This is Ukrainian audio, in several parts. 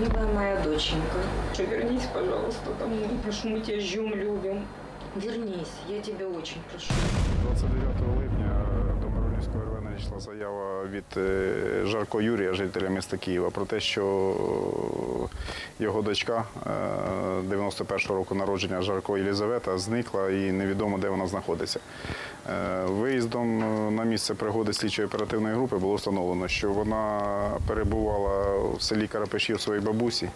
Милая моя доченька, вернись, пожалуйста, домой. Прошу, мы тебя ждем, любим. Вернись, я тебя очень прошу. 29 липня до Миронівської РВ надійшла заява від е, Жарко Юрія, жителя міста Києва, про те, що його дочка е, 91-го року народження Жарко Єлізавета зникла і невідомо, де вона знаходиться. Е, Виїздом е, на місце пригоди слідчої оперативної групи було встановлено, що вона перебувала в селі Карапеші у своїй бабусі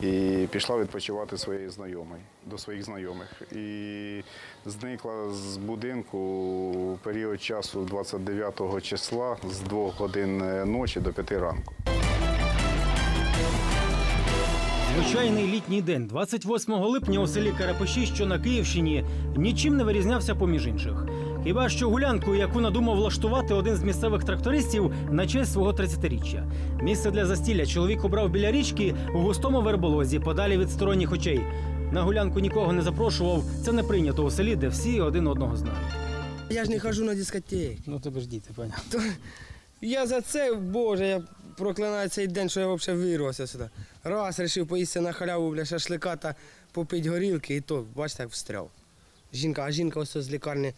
і пішла відпочивати своєї знайомої, до своїх знайомих. І зникла з будинку у період часу 29 числа з 2 годин ночі до 5 ранку. Звичайний літній день, 28 липня у селі Карапеші, що на Київщині, нічим не вирізнявся поміж інших. Хіба що гулянку, яку надумав влаштувати один з місцевих трактористів на честь свого 30-річчя. Місце для застілля чоловік обрав біля річки у густому верболозі, подалі від сторонніх очей. На гулянку нікого не запрошував. Це не прийнято у селі, де всі один одного знають. Я ж не хожу на дискотеки. Ну тебе ж діти, паня. То я за це, Боже, я проклинаю цей день, що я взагалі вирвався сюди. Раз вирішив поїсти на халяву бля, шашлика та попити горілки, і то, бачите, як встряв. Жінка, а жінка ось з лікарні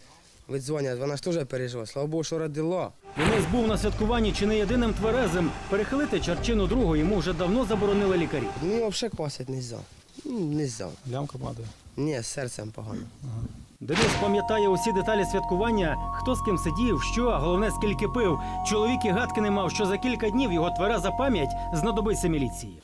віддзвонять, вона ж теж пережила. Слава Богу, що родила. Денис був на святкуванні чи не єдиним тверезим. Перехилити чарчину другу йому вже давно заборонили лікарі. Ну, взагалі квасить не можна. Ну, не можна. Лямка падає. Ні, з серцем погано. Денис пам'ятає усі деталі святкування, хто з ким сидів, що, а головне, скільки пив. Чоловік і гадки не мав, що за кілька днів його твереза пам'ять знадобиться міліції.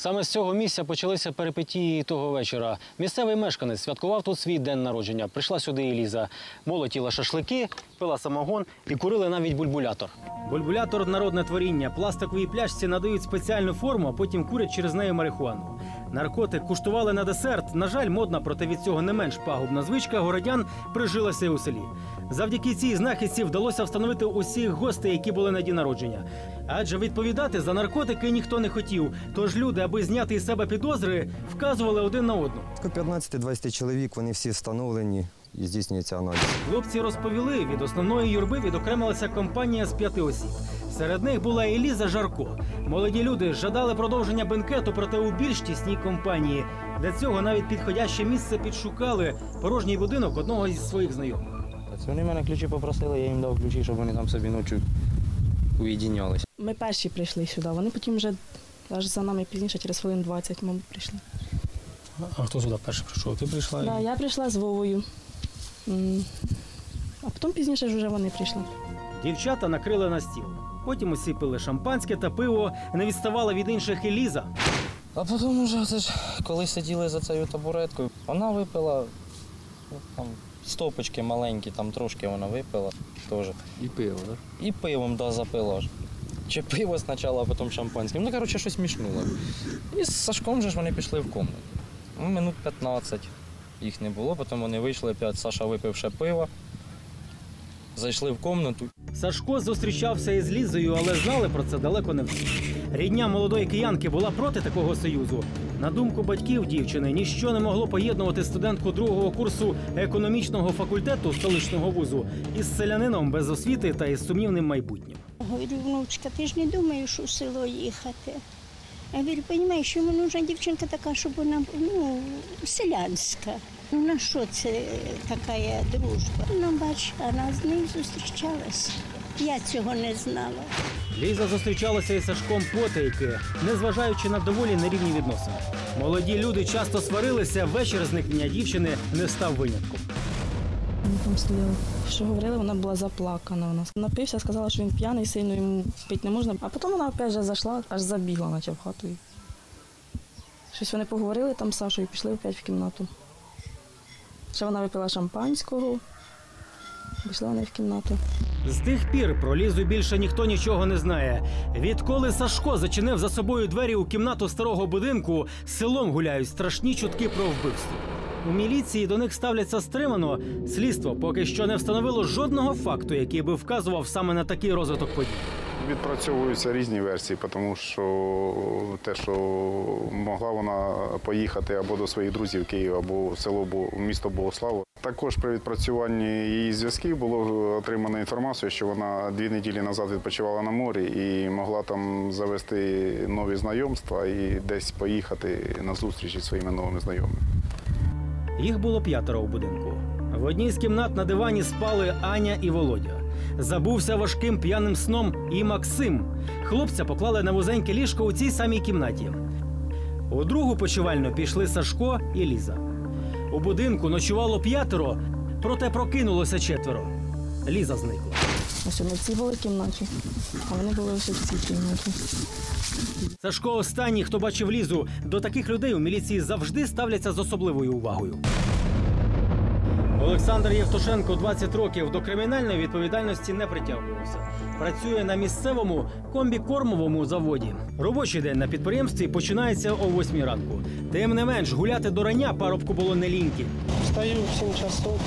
Саме з цього місця почалися перипетії того вечора. Місцевий мешканець святкував тут свій день народження. Прийшла сюди і Ліза. Молотіла шашлики, пила самогон і курили навіть бульбулятор. Бульбулятор народне творіння. Пластиковій пляшці надають спеціальну форму, а потім курять через неї марихуану. Наркотик куштували на десерт. На жаль, модна, проте від цього не менш пагубна звичка городян прижилася і у селі. Завдяки цій знахідці вдалося встановити усіх гостей, які були на дні народження. Адже відповідати за наркотики ніхто не хотів. Тож люди, аби зняти із себе підозри, вказували один на одну. Близько 15-20 чоловік, вони всі встановлені і здійснюється аналіз. Хлопці розповіли, від основної юрби відокремилася компанія з п'яти осіб. Серед них була Еліза Жарко. Молоді люди жадали продовження бенкету, проте у більш тісній компанії. Для цього навіть підходяще місце підшукали порожній будинок одного із своїх знайомих. Вони мене ключі попросили, я їм дав ключі, щоб вони там собі ночі уєдінялися. Ми перші прийшли сюди, вони потім вже аж за нами пізніше, через хвилин 20, мабуть, прийшли. А хто сюди перший прийшов? Ти прийшла? Да, я прийшла з Вовою. А потім пізніше ж вже вони прийшли. Дівчата накрили на стіл. Потім усі пили шампанське та пиво, не відставала від інших і Ліза. А потім вже це ж, коли сиділи за цією табуреткою, вона випила ну, там, стопочки маленькі, там трошки вона випила теж. І пиво, так? І пивом да, запила. Чи пиво спочатку, а потім шампанським. Ну, коротше, щось мішнуло. І з Сашком же ж вони пішли в комнату. Ну, минут 15 їх не було, потім вони вийшли опять, Саша випив ще пиво. Зайшли в комнату. Сашко зустрічався із Лізою, але знали про це далеко не всі. Рідня молодої киянки була проти такого союзу. На думку батьків дівчини, ніщо не могло поєднувати студентку другого курсу економічного факультету столичного вузу із селянином без освіти та із сумнівним майбутнім. Говорю, внучка, ти ж не думаєш у село їхати. Я говорю, розумієш, йому нужна дівчинка така, щоб вона ну, селянська. Ну на що це така дружба? Ну, бач, вона з нею зустрічалася. Я цього не знала. Ліза зустрічалася із Сашком потайки, незважаючи на доволі нерівні відносини. Молоді люди часто сварилися, вечір зникнення дівчини не став винятком. Вони там. Що говорили, вона була заплакана у нас. Напився, сказала, що він п'яний, сильно йому пити не можна. А потім вона опять же зайшла, аж забігла, наче в хату. Щось вони поговорили там з Сашою і пішли опять в кімнату. Ще вона випила шампанського, пішли вони в кімнату. З тих пір про Лізу більше ніхто нічого не знає. Відколи Сашко зачинив за собою двері у кімнату старого будинку, селом гуляють страшні чутки про вбивство. У міліції до них ставляться стримано. Слідство поки що не встановило жодного факту, який би вказував саме на такий розвиток подій. Відпрацьовуються різні версії, тому що те, що могла вона поїхати або до своїх друзів в Київ, або в село в місто Богославу. Також при відпрацюванні її зв'язків було отримано інформацію, що вона дві неділі назад відпочивала на морі і могла там завести нові знайомства і десь поїхати на зустріч зі своїми новими знайомими. Їх було п'ятеро у будинку. В одній з кімнат на дивані спали Аня і Володя. Забувся важким п'яним сном і Максим. Хлопця поклали на вузеньке ліжко у цій самій кімнаті. У другу почувальну пішли Сашко і Ліза. У будинку ночувало п'ятеро, проте прокинулося четверо. Ліза зникла. Ось ми в цій були кімнаті, а вони були ось в цій кімнаті. Сашко останній, хто бачив Лізу. До таких людей у міліції завжди ставляться з особливою увагою. Олександр Євтушенко 20 років до кримінальної відповідальності не притягувався. Працює на місцевому комбікормовому заводі. Робочий день на підприємстві починається о 8 ранку. Тим не менш, гуляти до рання парубку було не ліньки. Встаю в 7 часов,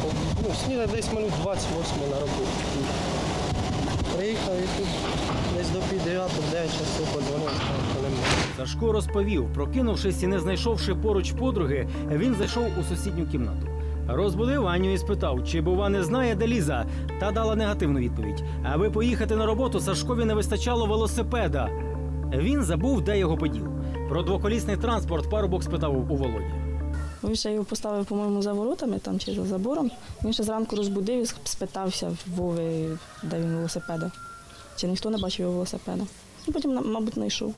ну, сніда десь минут 28 на роботу. Десь до пів 9 9 часов подзвонив, що немає. Сашко розповів, прокинувшись і не знайшовши поруч подруги, він зайшов у сусідню кімнату. Розбудив Аню і спитав, чи бува не знає, де Ліза, та дала негативну відповідь. Аби поїхати на роботу, Сашкові не вистачало велосипеда. Він забув, де його поділ. Про двоколісний транспорт парубок спитав у Володі. Він ще його поставив, по-моєму, за воротами там чи за забором. Він ще зранку розбудив і спитався в Вови, де він велосипеда. Чи ніхто не бачив його велосипеда. І потім, мабуть, знайшов.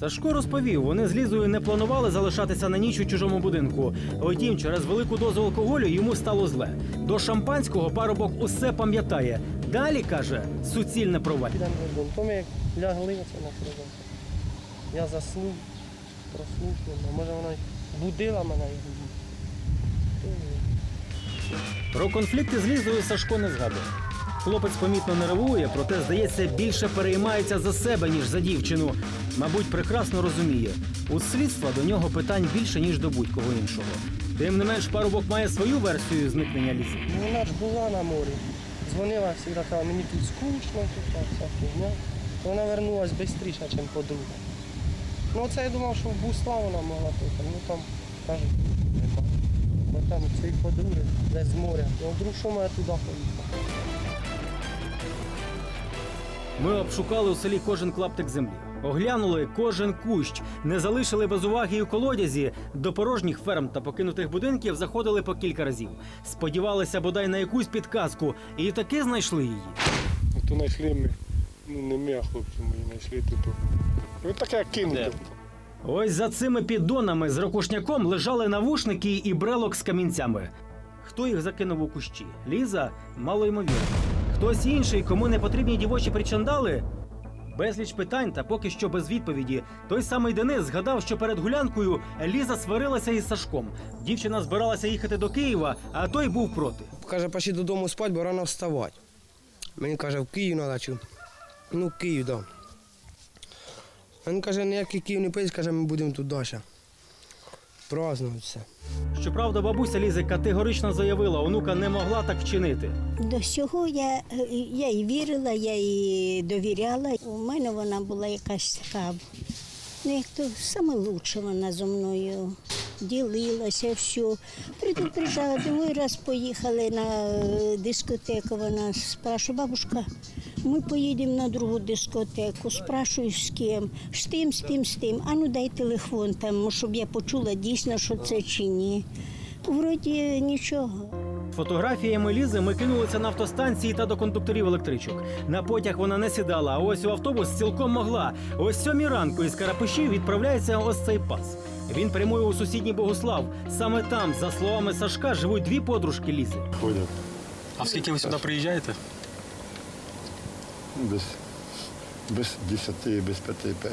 Сашко розповів, вони з Лізою не планували залишатися на ніч у чужому будинку. Утім, через велику дозу алкоголю йому стало зле. До шампанського парубок усе пам'ятає. Далі каже суцільне провалля. То ми як лягли на кризом. Я заснув, проснувся, може вона й будила мене. Про конфлікти з Лізою Сашко не згадує. Хлопець помітно нервує, проте, здається, більше переймається за себе, ніж за дівчину. Мабуть, прекрасно розуміє. У слідства до нього питань більше, ніж до будь-кого іншого. Тим не менш, парубок має свою версію зникнення Лізи. Ну, Вона ж була на морі. Дзвонила завжди, казала, мені тут скучно, тут та вся фігня. Вона вернулась швидше, ніж подруга. Ну оце я думав, що в Бусла вона могла поїхати. Ну там кажуть, нема. Бо там цієї подруги десь з моря. Ну вдруг що мене туди поїхати. Ми обшукали у селі кожен клаптик землі. Оглянули кожен кущ, не залишили без уваги і у колодязі. До порожніх ферм та покинутих будинків заходили по кілька разів. Сподівалися бодай на якусь підказку, і таки знайшли її. То знайшли ми, ну не ми, а хлопці мої знайшли тут. Ну таке кинуте. Ось за цими піддонами з ракушняком лежали навушники і брелок з камінцями. Хто їх закинув у кущі? Ліза? Мало ймовірно. Хтось інший, кому не потрібні дівочі причандали? Безліч питань та поки що без відповіді. Той самий Денис згадав, що перед гулянкою Ліза сварилася із Сашком. Дівчина збиралася їхати до Києва, а той був проти. Каже, пошли додому спати, бо рано вставати. Мені каже, в Київ чи. Ну, Київ. Да. Він каже, ніякий Київ не поїдь, каже, ми будемо тут далі. Празднувати все. Щоправда, бабуся Лізи категорично заявила, онука не могла так вчинити. До всього я, я і вірила, я і довіряла. У мене вона була якась така, ну як то саме лучше вона зо мною ділилася, все. Предупреждала, другий раз поїхали на е, дискотеку. Вона спрашує, бабушка, ми поїдемо на другу дискотеку. Спрашую з ким, з тим, з тим, з тим. А ну дай телефон там, щоб я почула дійсно, що це чи ні. Вроді нічого. Фотографіями Лізи ми кинулися на автостанції та до кондукторів електричок. На потяг вона не сідала, а ось у автобус цілком могла. Ось сьомій ранку із Карапишів відправляється ось цей пас. Він прямує у сусідній Богослав. Саме там, за словами Сашка, живуть дві подружки Лізи. Ходять. А скільки ви сюди приїжджаєте? Без, без 10, без 5, 5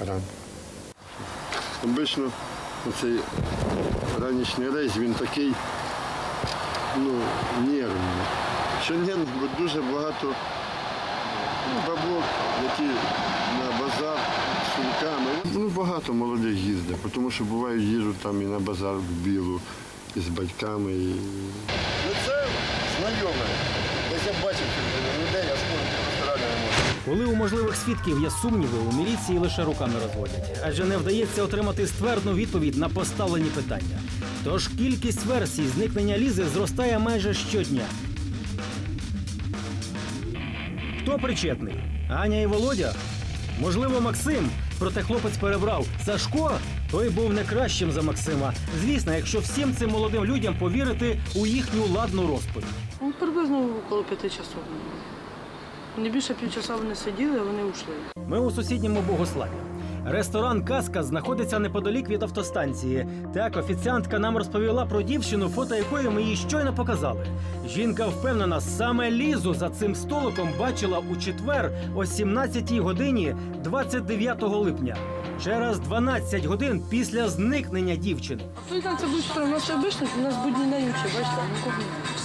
ранку. Обично цей ранішній рейс він такий ну, нервний. Що нервний, бо дуже багато ну, баблок, які на базар сумками. Ну, багато молодих їздить, тому що буває їжу там і на базар в білу, і з батьками. І... Ну це знайоме. Десь я бачив людей, я спорити просто не можу. Коли у можливих свідків є сумніви, у міліції лише руками розводять, адже не вдається отримати ствердну відповідь на поставлені питання. Тож кількість версій зникнення Лізи зростає майже щодня. Хто причетний? Аня і Володя? Можливо, Максим. Проте хлопець перебрав. Сашко той був не кращим за Максима. Звісно, якщо всім цим молодим людям повірити у їхню ладну розповідь. Ну, приблизно около п'яти часов. Не більше півчаса вони сиділи, а вони ушли. Ми у сусідньому Богославі. Ресторан Казка знаходиться неподалік від автостанції. Так, офіціантка нам розповіла про дівчину, фото якої ми їй щойно показали. Жінка впевнена, саме Лізу за цим столиком бачила у четвер о 17-й годині 29 липня. Через 12 годин після зникнення дівчини. Це будь у нас обично, у нас будні на ючі, бачите, нікого немає.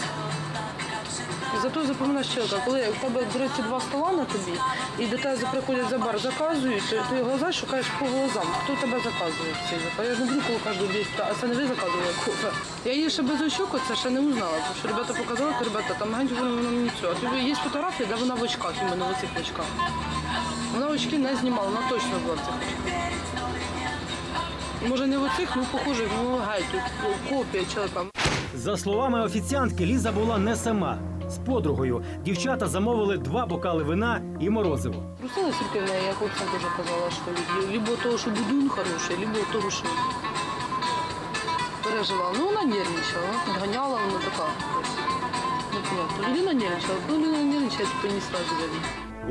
Зато запоминаєш чоловіка, коли у тебе, речі, два стола на тобі, і до тебе приходять за бар, заказують, то ти глаза шукаєш по глазам, хто тебе заказує в цей заказ. Я ж не буду коло кожного а це не ви заказували кофе. Я її ще без очок, це ще не узнала, тому що ребята показали, то ребята, там геть воно мені. А тобі є фотографії, де вона в очках, іменно в цих очках. Вона очки не знімала, вона точно була в цих очках. Може не в оцих, ну похоже, ну геть, копія чоловіка. За словами офіціантки, Ліза була не сама з подругою. Дівчата замовили два бокали вина і морозиво. В неї, як отця дуже казала, що лю- либо того, що будун хороший, либо того, що переживала. Ну, вона нервничала, підганяла, вона така. Непонятно. Людина нервничала, ну, людина нервничає, типу, не сразу видно.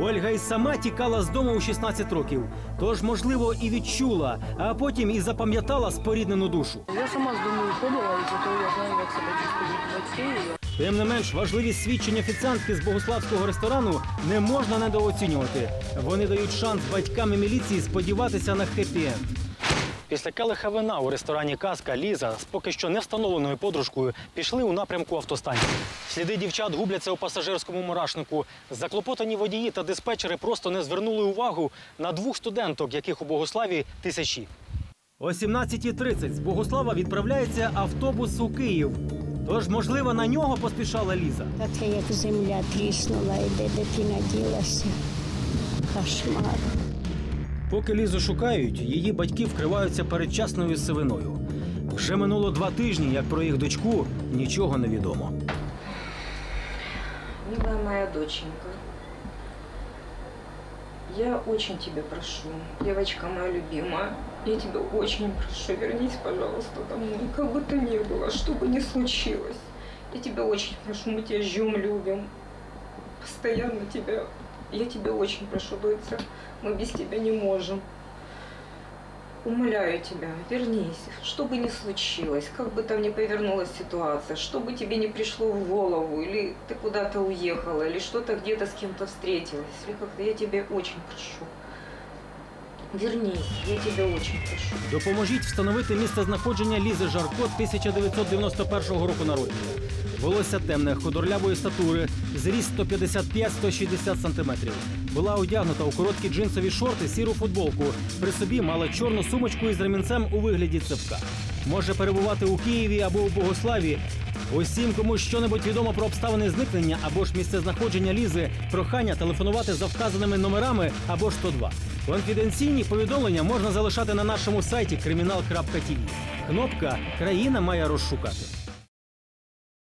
Ольга й сама тікала з дому у 16 років. Тож, можливо, і відчула, а потім і запам'ятала споріднену душу. Я сама з дому виходила, і зато я знаю, як себе чувствують батьки. і я Тим не менш, важливість свідчень офіціантки з богославського ресторану не можна недооцінювати. Вони дають шанс батькам і міліції сподіватися на хеппі-енд. Після келиха вина у ресторані Казка Ліза з поки що не встановленою подружкою пішли у напрямку автостанції. Сліди дівчат губляться у пасажирському мурашнику. Заклопотані водії та диспетчери просто не звернули увагу на двох студенток, яких у Богославі тисячі. О 17.30 з Богослава відправляється автобус у Київ. Тож, можливо, на нього поспішала Ліза. Таке, як земля тріснула, і де дитина ділася. Кошмар. Поки Лізу шукають, її батьки вкриваються передчасною сивиною. Вже минуло два тижні, як про їх дочку нічого не відомо. Милая моя доченька, я очень тебя прошу, девочка моя любимая, я тебя очень прошу, вернись, пожалуйста, домой, как бы то ни было, что бы ни случилось. Я тебя очень прошу, мы тебя ждем, любим, постоянно тебя, я тебя очень прошу, доча, мы без тебя не можем. Умоляю тебя, вернись, что бы ни случилось, как бы там ни повернулась ситуация, что бы тебе не пришло в голову, или ты куда-то уехала, или что-то где-то с кем-то встретилась, или как-то я тебя очень прошу. Вернись, я тебя очень прошу. Допоможіть встановити місце знаходження Лізи Жарко 1991 року народження. Волосся темне, худорлявої статури, зріст 155-160 сантиметрів. Була одягнута у короткі джинсові шорти, сіру футболку. При собі мала чорну сумочку із ремінцем у вигляді цепка. Може перебувати у Києві або у Богославі. Усім, кому щонебудь відомо про обставини зникнення або ж місце знаходження Лізи, прохання телефонувати за вказаними номерами або ж 102. Конфіденційні повідомлення можна залишати на нашому сайті kriminal.tv. Кнопка Країна має розшукати.